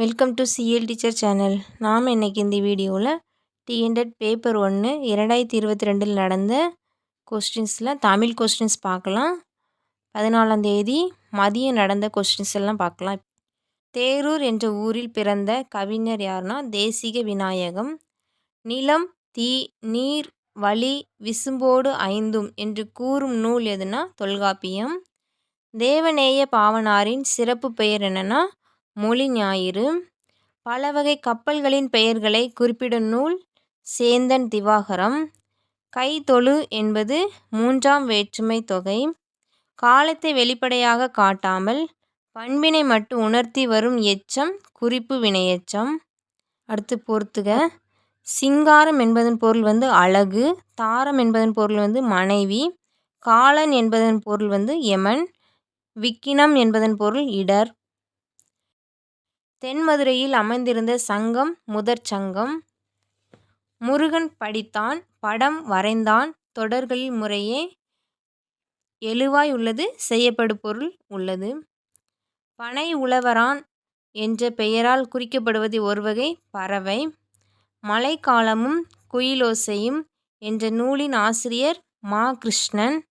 Welcome to CL teacher channel நாம் இன்றைக்கி இந்த வீடியோவில் டிஎன்டட் பேப்பர் ஒன்று இரண்டாயிரத்தி இருபத்தி ரெண்டில் நடந்த கொஸ்டின்ஸில் தமிழ் கொஸ்டின்ஸ் பார்க்கலாம். பதினாலாம் தேதி மதியம் நடந்த கொஸ்டின்ஸ் எல்லாம் பார்க்கலாம். தேரூர் என்ற ஊரில் பிறந்த கவிஞர் யாருன்னா தேசிக விநாயகம். நிலம் தீ நீர் வழி விசும்போடு ஐந்தும் என்று கூறும் நூல் எதுனா தொல்காப்பியம். தேவநேய பாவனாரின் சிறப்பு பெயர் என்னென்னா மொழி ஞாயிறு. பல வகை கப்பல்களின் பெயர்களை குறிப்பிடும் நூல் சேந்தன் திவாகரம். கைத்தொழு என்பது மூன்றாம் வேற்றுமை தொகை. காலத்தை வெளிப்படையாக காட்டாமல் பண்பினை மட்டும் உணர்த்தி வரும் எச்சம் குறிப்பு வினையெச்சம். அடுத்து பொறுத்துக சிங்காரம் என்பதன் பொருள் வந்து அழகு. தாரம் என்பதன் பொருள் வந்து மனைவி. காலன் என்பதன் பொருள் வந்து யமன் விக்கினம் என்பதன் பொருள் இடர். தென்மதுரையில் அமைந்திருந்த சங்கம் முதற் சங்கம். முருகன் படித்தான் படம் வரைந்தான் தொடர்களில் முறையே எழுவாய் உள்ளது செய்யப்படு பொருள் உள்ளது. பனை உழவரான் என்ற பெயரால் குறிக்கப்படுவது ஒருவகை பறவை. மழைக்காலமும் குயிலோசையும் என்ற நூலின் ஆசிரியர் மா. கிருஷ்ணன்.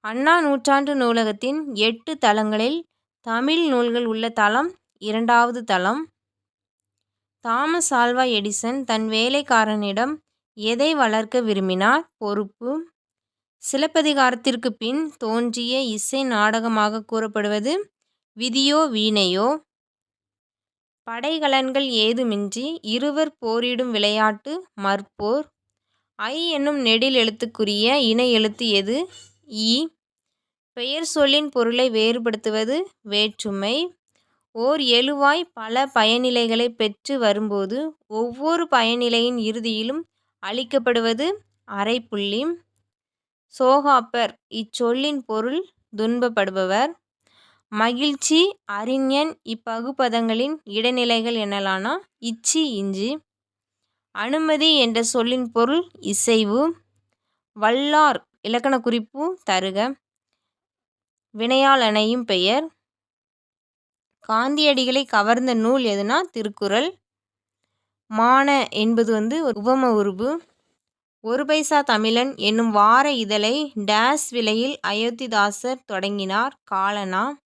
அண்ணா நூற்றாண்டு நூலகத்தின் எட்டு தளங்களில் தமிழ் நூல்கள் உள்ள தளம் இரண்டாவது தளம். தாமஸ் ஆல்வா எடிசன் தன் வேலைக்காரனிடம் எதை வளர்க்க விரும்பினார்? பொறுப்பு. சிலப்பதிகாரத்திற்கு பின் தோன்றிய இசை நாடகமாக கூறப்படுவது விதியோ வீணையோ? படைகலன்கள் ஏதுமின்றி இருவர் போரிடும் விளையாட்டு மற்போர். ஐ என்னும் நெடில் எழுத்துக்குரிய இணை எழுத்து எது? ஈ பெயர் சொல்லின் பொருளை வேறுபடுத்துவது வேற்றுமை. ஓர் எழுவாய் பல பயனிலைகளை பெற்று வரும்போது ஒவ்வொரு பயனிலையின் இறுதியிலும் அளிக்கப்படுவது அரைப்புள்ளி. சோகாப்பர் இச்சொல்லின் பொருள் துன்பப்படுபவர். மகிழ்ச்சி அறிஞன் இப்பகுபதங்களின் இடைநிலைகள் எனலானா இச்சி இஞ்சி. அனுமதி என்ற சொல்லின் பொருள் இசைவு. வல்லார் இலக்கண குறிப்பு தருக. வினையாளனையும் பெயர். காந்தியடிகளை கவர்ந்த நூல் எதுனா திருக்குறள். மான என்பது வந்து ஒரு உருபு. ஒரு பைசா தமிழன் என்னும் வார இதழை டேஸ் விலையில் அயோத்திதாசர் தொடங்கினார் காலனா.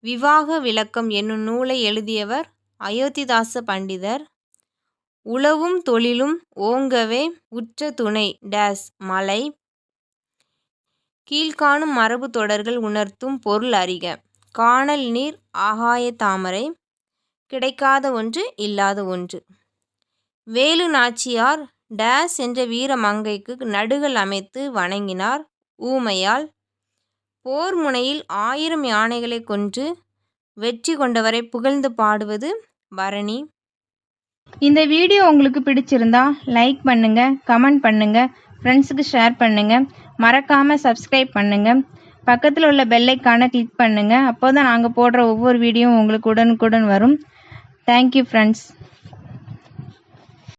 விவாக விளக்கம் என்னும் நூலை எழுதியவர் அயோத்திதாச பண்டிதர். உழவும் தொழிலும் ஓங்கவே உற்ற துணை டேஸ் மலை. கீழ்காணும் மரபு தொடர்கள் உணர்த்தும் பொருள் அறிக. காணல் நீர் ஆகாய தாமரை கிடைக்காத ஒன்று இல்லாத ஒன்று. வேலு நாச்சியார் டேஸ் என்ற வீர மங்கைக்கு நடுகள் அமைத்து வணங்கினார் ஊமையால். போர் முனையில் ஆயிரம் யானைகளை கொன்று வெற்றி கொண்டவரை புகழ்ந்து பாடுவது பரணி. இந்த வீடியோ உங்களுக்கு பிடிச்சிருந்தா லைக் பண்ணுங்க கமெண்ட் பண்ணுங்க ஃப்ரெண்ட்ஸுக்கு ஷேர் பண்ணுங்க. மறக்காம சப்ஸ்கிரைப் பண்ணுங்க. பக்கத்தில் உள்ள பெல்லைக்கான கிளிக் பண்ணுங்கள் அப்போ தான் நாங்கள் போடுற ஒவ்வொரு வீடியோவும் உங்களுக்கு உடனுக்குடன் வரும். Thank you friends